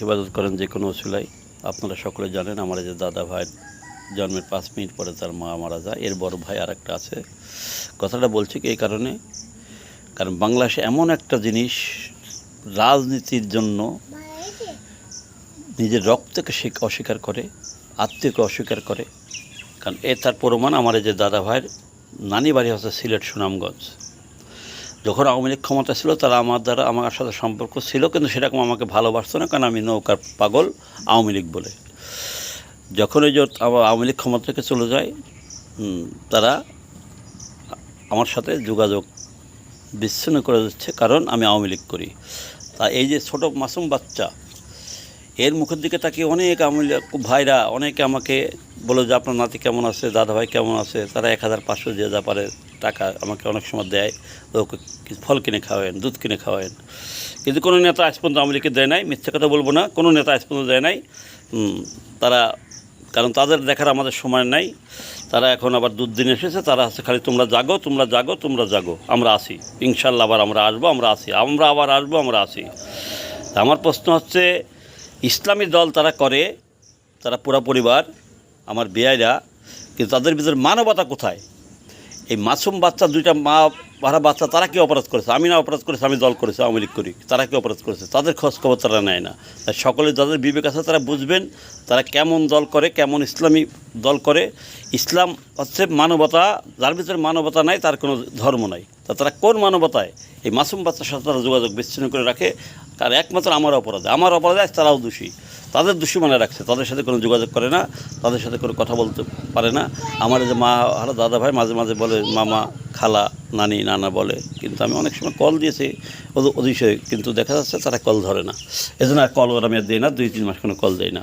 হেফাজত করেন যে কোনো ওসিলায় আপনারা সকলে জানেন, আমার যে দাদা ভাই জন্মের পাঁচ মিনিট পরে তার মা মারা যায়। এর বড় ভাই আর একটা আছে। কথাটা বলছি কি এই কারণে? কারণ বাংলাদেশে এমন একটা জিনিস, রাজনীতির জন্য নিজের রক্তকে অস্বীকার করে, আত্মীয়কে অস্বীকার করে। কারণ এ তার প্রমাণ আমার যে দাদা ভাইয়ের নানি বাড়ি হচ্ছে সিলেট সুনামগঞ্জ। যখন আওয়ামী লীগ ক্ষমতা ছিল, তারা আমার দ্বারা আমার সাথে সম্পর্ক ছিল, কিন্তু সেরকম আমাকে ভালোবাসতো না, কারণ আমি নৌকার পাগল আওয়ামী লীগ বলে। যখন এই যে আওয়ামী লীগ ক্ষমতা থেকে চলে যায় তারা আমার সাথে যোগাযোগ বিচ্ছিন্ন করে দিচ্ছে, কারণ আমি আওয়ামী লীগ করি। তা এই যে ছোট মাসুম বাচ্চা, এর মুখের দিকে তাকিয়ে অনেক আওয়ামী ভাইরা, অনেকে আমাকে বলে যে আপনার নাতি কেমন আছে দাদা ভাই কেমন আছে, তারা এক হাজার পাঁচশো যে যা পারে টাকা আমাকে অনেক সময় দেয়। ওকে ফল কিনে খাওয়ান দুধ কিনে খাওয়ান কিন্তু কোনো নেতা আজ পর্যন্ত আওয়ামী দেয় নাই, মিথ্যে কথা বলব না, কোনো নেতা আজ পর্যন্ত দেয় নাই। তারা, কারণ তাদের দেখার আমাদের সময় নাই। তারা এখন আবার দুদিন এসেছে, তারা হচ্ছে খালি তোমরা জাগো তোমরা জাগো তোমরা জাগো, আমরা আসি ইনশাল্লাহ আবার আমরা আসব, আমরা আসি আমরা আবার আসব, আমরা আসি আমার প্রশ্ন হচ্ছে, ইসলামী দল তারা করে, তারা পুরা পরিবার আমার বিয়াইরা, কিন্তু তাদের ভিতরে মানবতা কোথায়? এই মাসুম বাচ্চা, দুইটা মা ভাড়া বাচ্চা, তারা কি অপরাধ করেছে? আমি না অপরাধ করেছি, আমি দল করেছি, আওয়ামী লীগ করি। তারা কি অপরাধ করেছে? তাদের খোঁজ খবর তারা নেয় না। তাই সকলে যাদের বিবেক আছে, তারা বুঝবেন তারা কেমন দল করে, কেমন ইসলামী দল করে। ইসলাম হচ্ছে মানবতা, যার ভিতরে মানবতা নাই, তার কোনো ধর্ম নাই। তা তারা কোন মানবতায়? এই মাসুম বাচ্চার সাথে তারা যোগাযোগ বিচ্ছিন্ন করে রাখে। তার একমাত্র আমার অপরাধে। আমার অপরাধে তারাও দোষী। তাদের দোষী মনে রাখছে, তাদের সাথে কোনো যোগাযোগ করে না, তাদের সাথে কোনো কথা বলতে পারে না। আমার যে মা, আর দাদা ভাই মাঝে মাঝে বলে, মামা, খালা, নানি, নানা বলে, কিন্তু আমি অনেক সময় কল দিয়েছি ওদিকে কিন্তু দেখা যাচ্ছে তারা কল ধরে না। এজন্য আর কল আমি দিই না, দুই, তিন মাস কোনো কল দেয় না।